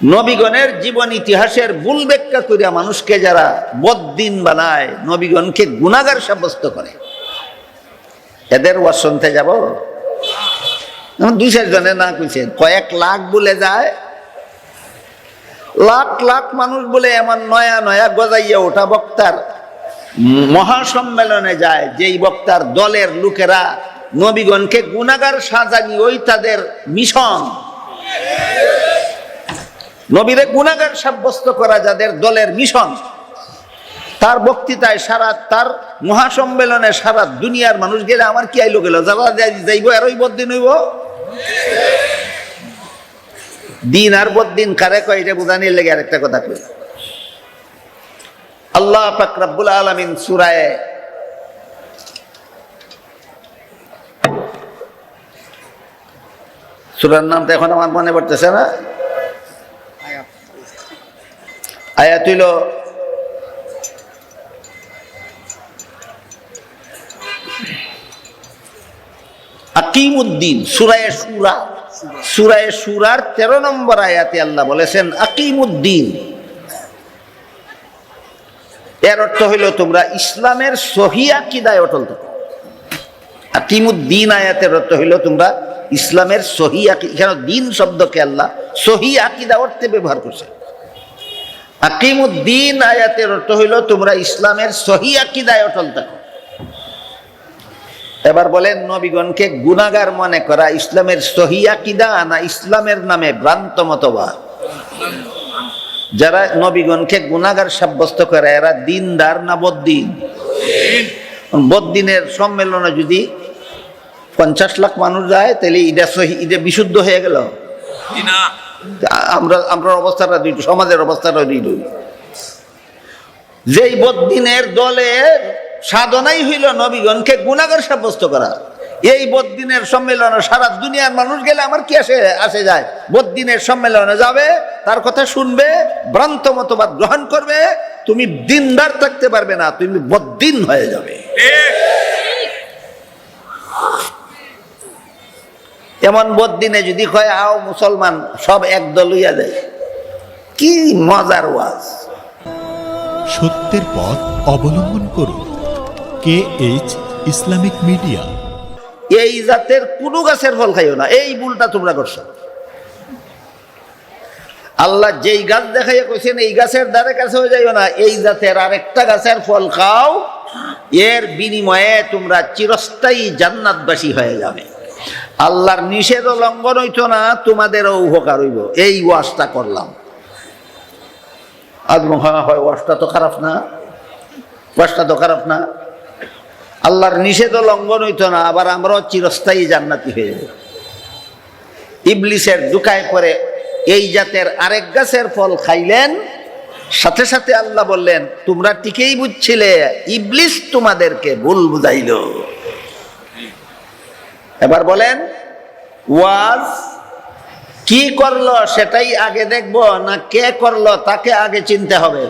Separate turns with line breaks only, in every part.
নবীগণের জীবন ইতিহাসের ভুল ব্যাখ্যা করিয়া মানুষকে যারা বদ্দিন বানায়, নবীগণকে গুণাগার সাব্যস্ত করে। এদের ওয়াজ শুনতে যাব দুই জনে না কইছে, কয়েক লাখ বলে যায়, লাখ লাখ মানুষ বলে এমন নয়া নয়া গজাইয়া ওঠা বক্তার মহাসম্মেলনে যায়, যেই বক্তার দলের লোকেরা নবীগণকে গুণাগার সাজানি ওই তাদের মিশন। নবীরে গুণাগার সাব্যস্ত করা যাদের দলের মিশন, তার বক্তৃতায় সারা তার মহাসম্মেলনে সারা দুনিয়ার মানুষ গেলে আমার কি আইলো গেল? যাইব আর ওই বদিন হইব? দিন আর বদিন কারে কয় এটা বোঝানির লেগে আরেকটা কথা কই। আল্লাহ পাক রব্বুল আলামিন সূরায়ে সূরার নামটা এখন আমার মনে পড়তেছে না। আয়াত হইল আকিমুদ্দিন, সুরায় সুরা। সুরায় সুরার তেরো নম্বর আয়াতে আল্লাহ বলেছেন, আকিমুদ্দিন। এর অর্থ হইল তোমরা ইসলামের সহিয়া কিদায় অটল থাকো। আকিমুদ্দিন আয়াতের অর্থ হইল তোমরা ইসলামের সহি এখানে দিন শব্দকে আল্লাহ সহি আকিদা অর্থে ব্যবহার করছে আকিমুদ্দিন আয়াতের অর্থ হইল, তোমরা ইসলামের সহি আকিদায় অটল থাকো। এবার বলেন, নবীগণকে গুনাগার মনে করা ইসলামের সহি আকিদা না ইসলামের নামে ভ্রান্ত মতবাদ? যারা নবীগণকে গুনাগার সাব্যস্ত করে, এরা দিনদার না বদ্দিন? বদ্দিনের সম্মেলনে যদি পঞ্চাশ লাখ মানুষ যায়, তাহলে ইটা সহি বিশুদ্ধ হয়ে গেল?
না।
আমরা আমরা অবস্থাটা দুই, সমাজের অবস্থাটা দুই দুই। যেই বদ্দিনের দলের সাধনাই হইল নবীগণকে গুণাগার সাব্যস্ত করা, এই বদ্দিনের সম্মেলনে সারা দুনিয়ার মানুষ গেলে আমার কি আসে আসে যায়? বদ্দিনের সম্মেলনে যাবে, তার কথা শুনবে, ভ্রান্ত মতবাদ গ্রহণ করবে, তুমি দিনদার থাকতে পারবে না, তুমি বদ্দিন হয়ে যাবে। এমন বদ্দিনে যদি কয় আও মুসলমান সব একদল হইয়া যায় কি মজার ওয়াজ।
সত্যের পথ অবলম্বন করুন। K H Islamic media.
এই জাতের কোনো গাছের ফল খাইও না। এই ভুলটা তোমরা করছ। আল্লাহ যেই গাছ দেখাইয়া কইছেন এই গাছের দ্বারে কাছে হয়ে যাইও না। এই জাতের আরেকটা গাছের ফল খাও। এর বিনিময়ে তোমরা চিরস্থায়ী জান্নাতবাসী হয়ে যাবে। আল্লাহর নিষেধ লঙ্ঘন হইতো না, তোমাদেরও উপকার হইব। এই ওয়াজটা করলাম। আদম হয় ওয়াজটা তো খারাপ না। ওয়াজটা তো খারাপ না। আল্লাহর নিষেধ লঙ্ঘন হইতো না, আবার আমরাও চিরস্থায়ী জান্নাতি হয়ে যাব। ইবলিসের দুকায় পরে এই জাতের আরেক গাছের ফল খাইলেন। সাথে সাথে আল্লাহ বললেন, তোমরা ঠিকই বুঝছিলে, ইবলিস তোমাদেরকে ভুল বুঝাইল। এবার বলেন ওয়াজ কি করল সেটাই আগে দেখব না কে করল তাকে আগে চিনতে হবে।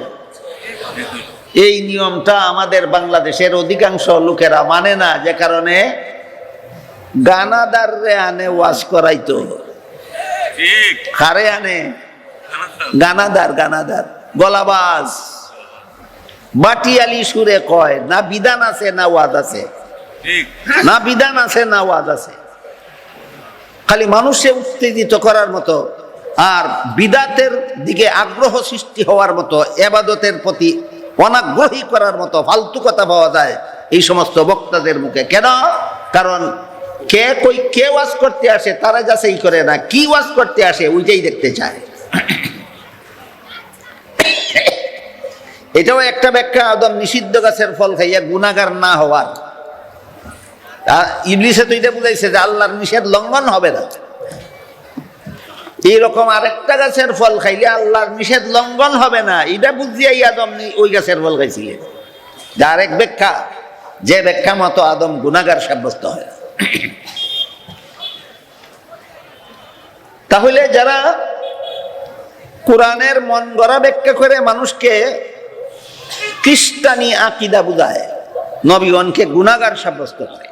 এই নিয়মটা আমাদের বাংলাদেশের অধিকাংশ লোকেরা মানে না যে কারণে গানাদার রে আনে ওয়াজ করাইতো। কারে আনে? গানাদার গানাদার। গলাবাজ। বাটিয়ালি সুরে কয় না বিধান আছে না ওয়াজ আছে। না বিধান আছে, না ওয়াজ আছে। খালি মানুষে উত্তেজিত করার মতো আর বিদাতের দিকে আগ্রহ সৃষ্টি হওয়ার মতো, এবাদতের প্রতি অনাগ্রহী করার মতো ফালতু কথা পাওয়া যায় এই সমস্ত বক্তাদের মুখে। কেন? কারণ কে কই কে ওয়াজ করতে আসে, তারা যাচাই করে না। কি ওয়াজ করতে আসে, ওইটাই দেখতে চায়। এটাও একটা ব্যাখ্যা একদম নিষিদ্ধ গাছের ফল খাইয়া গুণাগার না হওয়ার। ইবলিসে তো এটা বুঝাইছে যে আল্লাহর নিষেধ লঙ্ঘন হবে না। এইরকম আরেকটা গাছের ফল খাইলে আল্লাহর নিষেধ লঙ্ঘন হবে না। এটা বুঝিয়াই আদম ওই গাছের ফল খাইছিলেন যে আরেক ব্যাখ্যা, যে ব্যাখ্যা মতো আদম গুণাগার সাব্যস্ত হয়। তাহলে যারা কোরআনের মন গড়া ব্যাখ্যা করে মানুষকে খ্রিস্টানি আকিদা বুঝায়, নবীগণকে গুণাগার সাব্যস্ত করে।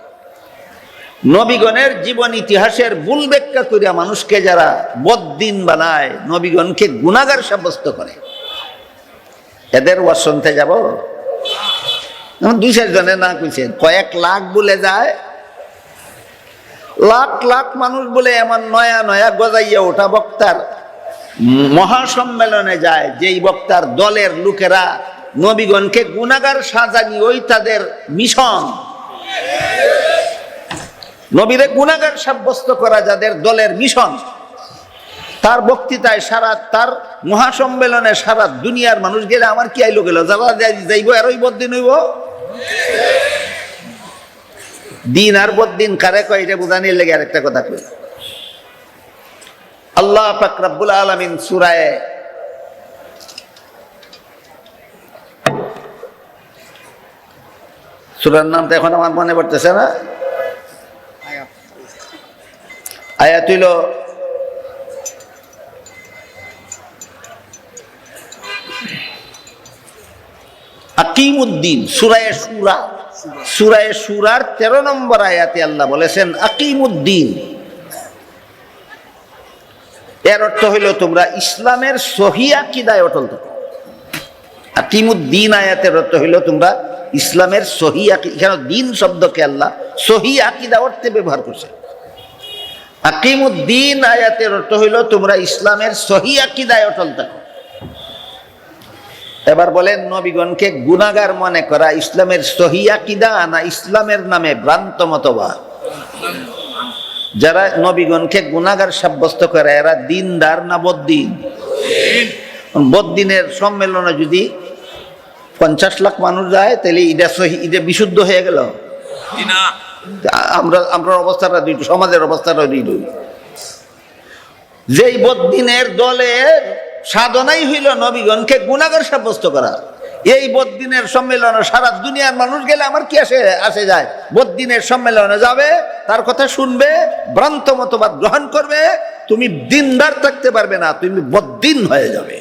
নবীগণের জীবন ইতিহাসের ভুল ব্যাখ্যা করিয়া মানুষকে যারা বদ্দিন বানায়, নবীগণকে গুণাগার সাব্যস্ত করে। এদের ওয়াজ শুনতে যাব দুই চারজনে না কইছেন কয়েক লাখ বলে যায়। লাখ লাখ মানুষ বলে এমন নয়া নয়া গজাইয়া ওঠা বক্তার মহাসম্মেলনে যায়, যেই বক্তার দলের লোকেরা নবীগণকে গুণাগার সাজানি ওই তাদের মিশন নবীরে গুণাগার সাব্যস্ত করা যাদের দলের মিশন, তার বক্তৃতায় সারা তার মহাসম্মেলনে সারা দুনিয়ার মানুষ গেলে আমার কি আইলো গেল? যাইব আর ওই বদিন হইব? দিন আর বদিন কারে কয় এটা বুঝানির লেগে আরেকটা কথা কই। আল্লাহ পাক রব্বুল আলামিন সূরায়ে সূরার নামটা এখন আমার মনে পড়তেছে না? আয়াত সুরায় সুরা। সুরায় সুরার তেরো নম্বর আয়াতে আল্লাহ বলেছেন এর অর্থ হইল তোমরা ইসলামের সহি আকিদায় অটল থাকো। আকিমুদ্দিন আয়াতের অর্থ হইল তোমরা ইসলামের সহি আকি, এখানে দিন শব্দকে আল্লাহ সহি আকিদা অর্থে ব্যবহার করছে। আকিমুদ্দিন আয়াতের অর্থ হইল, তোমরা ইসলামের সহি আকিদায় অটল থাকো। এবার বলেন, নবীগণকে গুনাগার মনে করা ইসলামের সহি আকিদা না ইসলামের নামে ভ্রান্ত মতবাদ? যারা নবীগণকে গুনাগার সাব্যস্ত করে, এরা দিনদার না বদ্দিন? বদ্দিনের সম্মেলনে যদি পঞ্চাশ লাখ মানুষ যায়, তাহলে ইটা সহি ইটা বিশুদ্ধ হয়ে গেল।
না।
আমরা আমরা অবস্থাটা দুই, সমাজের অবস্থাটা দুই দুই। যেই বদ্দিনের দলের সাধনাই হইল নবীগণকে গুণাগার সাব্যস্ত করা। এই বদ্দিনের সম্মেলনে সারা দুনিয়ার মানুষ গেলে আমার কি আসে আসে যায়? বদ্দিনের সম্মেলনে যাবে, তার কথা শুনবে, ভ্রান্ত মতবাদ গ্রহণ করবে, তুমি দিনদার থাকতে পারবে না, তুমি বদ্দিন হয়ে যাবে।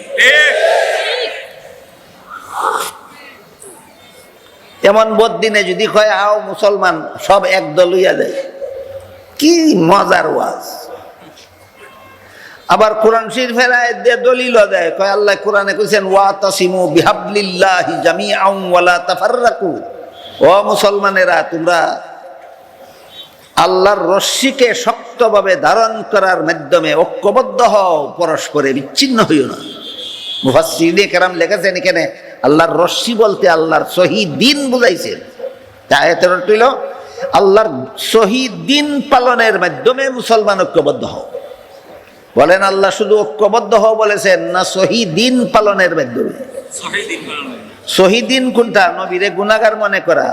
এমন বদিনে যদি কয়, আও মুসলমান, সব একদল হইয়া যায়। কি মজার ওয়াজ। আবার কোরআন শরীফের আয়াত দলিল দেয়, কয়, আল্লাহ কোরআনে কইছেন ওয়া তাসিমু বিহাবলিল্লাহি জামিআন ওয়ালা তাফাররাকু। ও মুসলমানেরা, তোমরা আল্লাহর রশ্মিকে শক্তভাবে ধারণ করার মাধ্যমে ঐক্যবদ্ধ হও, পরস্পরে বিচ্ছিন্ন হইও না। মুফাসসিরিনে কেরাম লিখেছেন এখানে আল্লাহর রশ্মি বলতে আল্লাহর শহীদ দিন বুঝাইছেন আল্লাহর শহীদ দিন পালনের মাধ্যমে মুসলমান ঐক্যবদ্ধ হও। বলেন, আল্লাহ শুধু ঐক্যবদ্ধ হও বলেছেন না শহীদ দিন পালনের মাধ্যমে?
সহি দিন পালন
শহীদ দিন কোনটা? নবীরে গুনাগার মনে করা?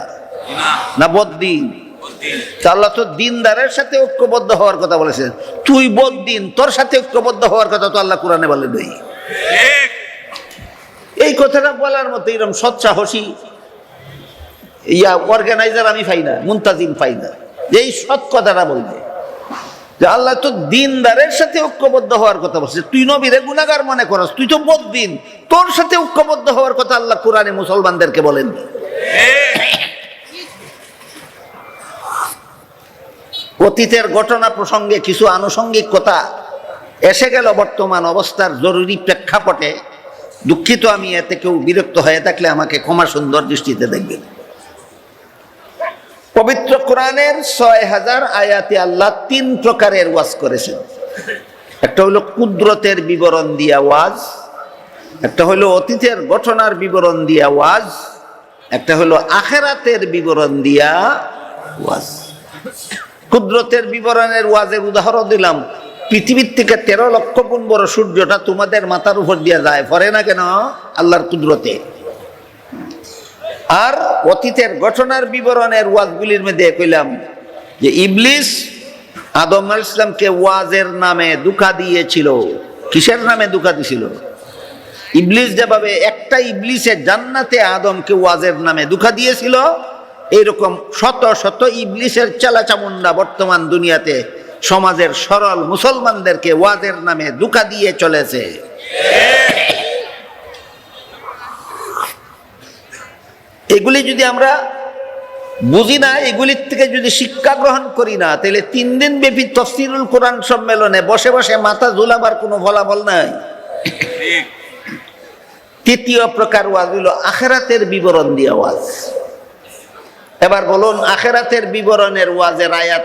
না
বদ্দিন? আল্লাহ তো দিনদারের সাথে ঐক্যবদ্ধ হওয়ার কথা বলেছেন। তুই বদ্দিন, তোর সাথে ঐক্যবদ্ধ হওয়ার কথা তো আল্লাহ কোরআনে বলে নেই। এই কথাটা বলার মতো এরকম সৎসাহসী, ইয়া অর্গানাইজার আমি পাই না, মুন্তাজিম পাই না। যে এই সৎ কথাটা বলবে। যে আল্লাহ তো দিনদারের সাথে ঐক্যবদ্ধ হওয়ার কথা বলছে। তুই নবীরে গুনাগার মনে করস, তুই তো বদ্দিন। তোর সাথে ঐক্যবদ্ধ হওয়ার কথা আল্লাহ কোরআনে মুসলমানদেরকে বলেন। অতীতের ঘটনা প্রসঙ্গে কিছু আনুষঙ্গিক কথা এসে গেল বর্তমান অবস্থার জরুরি প্রেক্ষাপটে। দুঃখিত আমি এতে কেউ বিরক্ত হয়ে থাকলে আমাকে ক্ষমা সুন্দর দৃষ্টিতে দেখবেন। পবিত্র কোরআনের ছয় হাজার আয়াতে আল্লাহ তিন প্রকারের ওয়াজ করেছেন। একটা হলো কুদরতের বিবরণ দিয়া ওয়াজ, একটা হলো অতীতের ঘটনার বিবরণ দিয়া ওয়াজ, একটা হলো আখেরাতের বিবরণ দিয়া ওয়াজ। কুদরতের বিবরণের ওয়াজের উদাহরণ দিলাম পৃথিবীর থেকে তেরো লক্ষ গুণ বড় সূর্যটা তোমাদের মাথার উপর দিয়ে যায়। পরে না কেন? আল্লাহর কুদরতে। আর অতীতের ঘটনার বিবরণের ওয়াজগুলির মধ্যে কইলাম যে ইবলিস আদম আল ইসলামকে ওয়াজের নামে দুঃখা দিয়েছিল। কিসের নামে দুঃখা দিছিল ইবলিস যেভাবে একটা ইবলিসের জান্নাতে আদমকে ওয়াজের নামে দুঃখা দিয়েছিল, এইরকম শত শত ইবলিসের চালাচামুন্ডা বর্তমান দুনিয়াতে সমাজের সরল মুসলমানদেরকে ওয়াজের নামে দুঃখা দিয়ে চলেছে। এগুলি যদি আমরা বুঝি না, এগুলির থেকে যদি শিক্ষা গ্রহণ করি না, তাহলে তিন দিন ব্যাপী তফসিরুল কোরআন সম্মেলনে বসে বসে মাথা ঝুলাবার কোনো ফলাফল নাই। তৃতীয় প্রকার ওয়াজ হইল আখেরাতের বিবরণ দিয়ে ওয়াজ। এবার বলুন, আখেরাতের বিবরণের ওয়াজের আয়াত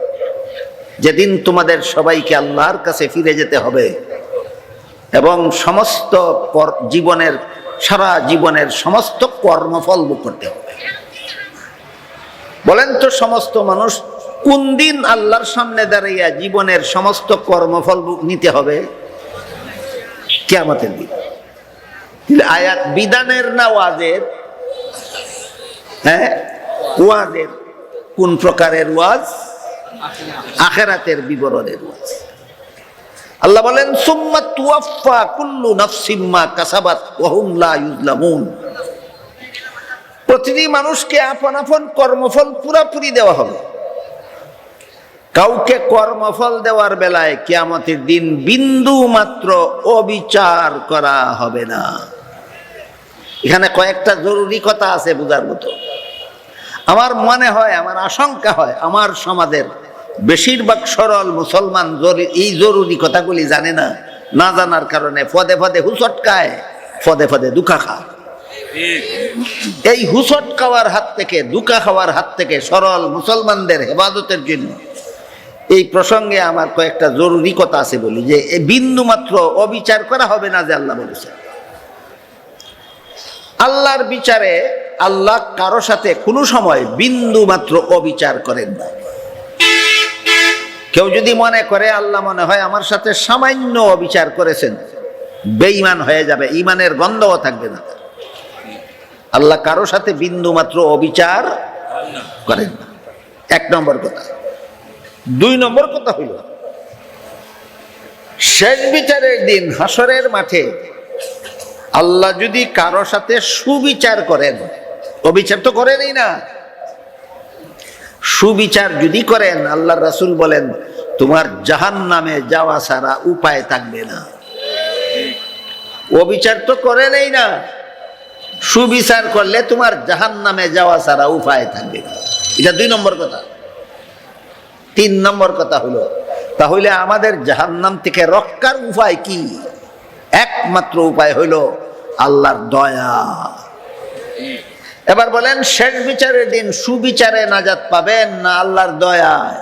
যেদিন তোমাদের সবাইকে আল্লাহর কাছে ফিরে যেতে হবে এবং সমস্ত জীবনের, সারা জীবনের সমস্ত কর্মফল ভোগ করতে হবে। বলেন তো সমস্ত মানুষ কোন দিন আল্লাহর সামনে দাঁড়াইয়া জীবনের সমস্ত কর্মফল নিতে হবে? কেয়ামতের দিন। আয়াত বিধানের না ওয়াজের? হ্যাঁ? ওয়াজের। কোন প্রকারের ওয়াজ? আখেরাতের বিবরণের ওয়াজ আল্লাহ বলেন, সুম্মা তুয়াফা কুল্লু নাফসিম্মা কাসাবাত ইউজলামুন প্রতিটি মানুষকে আপন আপন কর্মফল পুরাপুরি দেওয়া হবে। কাউকে কর্মফল দেওয়ার বেলায় কিয়ামতের দিন বিন্দু মাত্র অবিচার করা হবে না। এখানে কয়েকটা জরুরি কথা আছে বোঝার মতো। আমার মনে হয়, আমার আশঙ্কা হয়, আমার সমাজের বেশিরভাগ সরল মুসলমান এই জরুরি কথাগুলি জানে না না জানার কারণে পদে পদে হুচটকায় পদে পদে দুঃখা খায়। এই হুসট খাওয়ার হাত থেকে দুকা খাওয়ার হাত থেকে সরল মুসলমানদের হেফাজতের জন্য এই প্রসঙ্গে আমার কয়েকটা জরুরি কথা আছে বলি, যে বিন্দু মাত্র অবিচার করা হবে না যে আল্লাহ বলেছেন আল্লাহর বিচারে আল্লাহ কারও সাথে কোনো সময় বিন্দু মাত্র অবিচার করেন না। কেউ যদি মনে করে, আল্লাহ মনে হয় আমার সাথে সামান্য অবিচার করেছেন, বেঈমান হয়ে যাবে ইমানের গন্ধও থাকবে না। আল্লাহ কারও সাথে বিন্দু মাত্র অবিচার করেন না এক নম্বর কথা দুই নম্বর কথা হইল, শেষ বিচারের দিন হাসরের মাঠে আল্লাহ যদি কারও সাথে সুবিচার করেন, অবিচার তো করেনই না সুবিচার যদি করেন, আল্লাহ রাসূল বলেন, তোমার জাহান নামে যাওয়া ছাড়া উপায় থাকবে না। অবিচার তো করেনই না। সুবিচার করলে তোমার জাহান নামে যাওয়া ছাড়া উপায় থাকবে না। এটা দুই নম্বর কথা। তিন নম্বর কথা হলো, তাহলে আমাদের জাহান নাম থেকে রক্ষার উপায় কি? একমাত্র উপায় হইল আল্লাহর দয়া। এবার বলেন, শেষ বিচারের দিন সুবিচারে নাজাত পাবেন না আল্লাহর দয়ায়?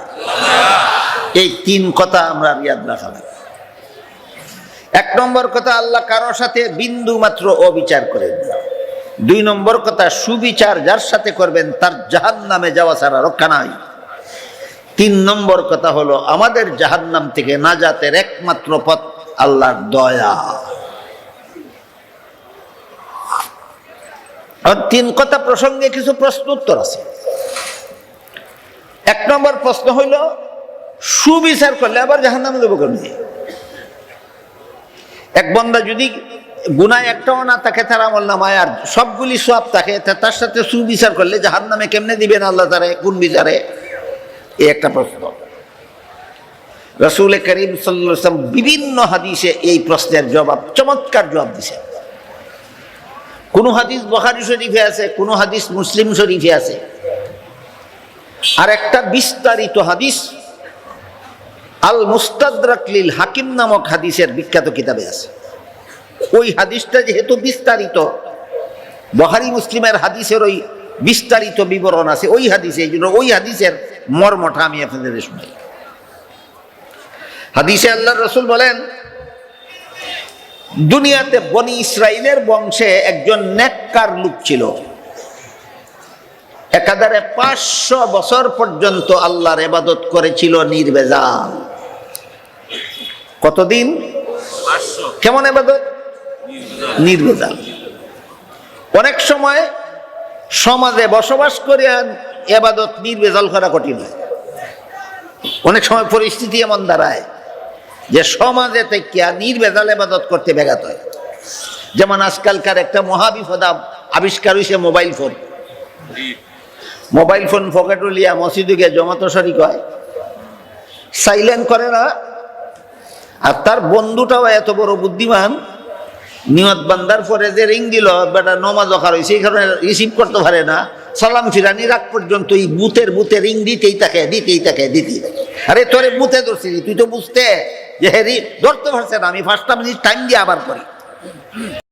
এই তিন কথা আমরা রিয়াদ রাখা লাগবে। এক নম্বর কথা, আল্লাহ কারোর সাথে বিন্দু মাত্র অবিচার করেন না। দুই নম্বর কথা, সুবিচার যার সাথে করবেন তার জাহান নামে যাওয়া ছাড়া রক্ষা নাই। তিন নম্বর কথা হলো, আমাদের জাহান নাম থেকে নাজাতের একমাত্র পথ আল্লাহর দয়া। তিন কথা প্রসঙ্গে কিছু প্রশ্ন উত্তর আছে। এক নম্বর প্রশ্ন হইল, সুবিচার করলে আবার জাহান নামে দেবো কেমনি? এক বন্দা যদি গুনায় একটাও না থাকে, তার আমল নামায়, আর সবগুলি সব থাকে তার সাথে সুবিচার করলে জাহান নামে কেমনে দিবেন আল্লাহ তারে? কোন বিচারে? এই একটা প্রশ্ন। রসুল করিম সাল্লাম বিভিন্ন হাদিসে এই প্রশ্নের জবাব, চমৎকার জবাব দিছে কোন হাদিস বখারি শরীফে আছে, কোন হাদিস মুসলিম শরীফে আছে। আর একটা বিস্তারিত হাদিস আল মুস্তাদরাকলিল হাকিম নামক হাদিসের বিখ্যাত কিতাবে আছে। ওই হাদিসটা যেহেতু বিস্তারিত বহারি মুসলিমের হাদিসের ওই বিস্তারিত বিবরণ আছে, ওই হাদিসে, এই জন্য ওই হাদিসের মর্মটা আমি আপনাদের শুনাই। হাদিসে আল্লাহ রসুল বলেন দুনিয়াতে বনি ইসরায়েলের বংশে একজন নেককার লোক ছিল। একাধারে পাঁচশো বছর পর্যন্ত আল্লাহর এবাদত করেছিল নির্বেজাল। কতদিন? কেমন এবাদত নির্বেজাল। অনেক সময় সমাজে বসবাস করে এবাদত নির্বেজাল করা কঠিন হয়। অনেক সময় পরিস্থিতি এমন দাঁড়ায়। যে সমাজে থেকে নির্বেজাল এবাদত করতে ব্যাঘাত হয়। যেমন আজকালকার একটা মহাবিপদা আবিষ্কার হয়েছে mobile
phone.
Mobile phone pocket লিয়া মসজিদে গিয়ে জমাতো হয়। সাইলেন্ট করে না। আর তার বন্ধুটাও এত বড় বুদ্ধিমান। নিয়ত বান্দার পরে যে রিং দিল বেটা নমাজ অখার হয়েছে এই কারণে রিসিভ করতে পারে না। সালাম ফিরানি রাখ পর্যন্ত এই বুথের বুথে রিং দিতেই থাকে দিতেই থাকে দিতেই থাকে। আরে তোরে বুথে ধরছি তুই তো বুঝতে যে হেরি ধরতে পারছে না আমি ফার্স্ট টাইম টাইম দিয়ে আবার করি।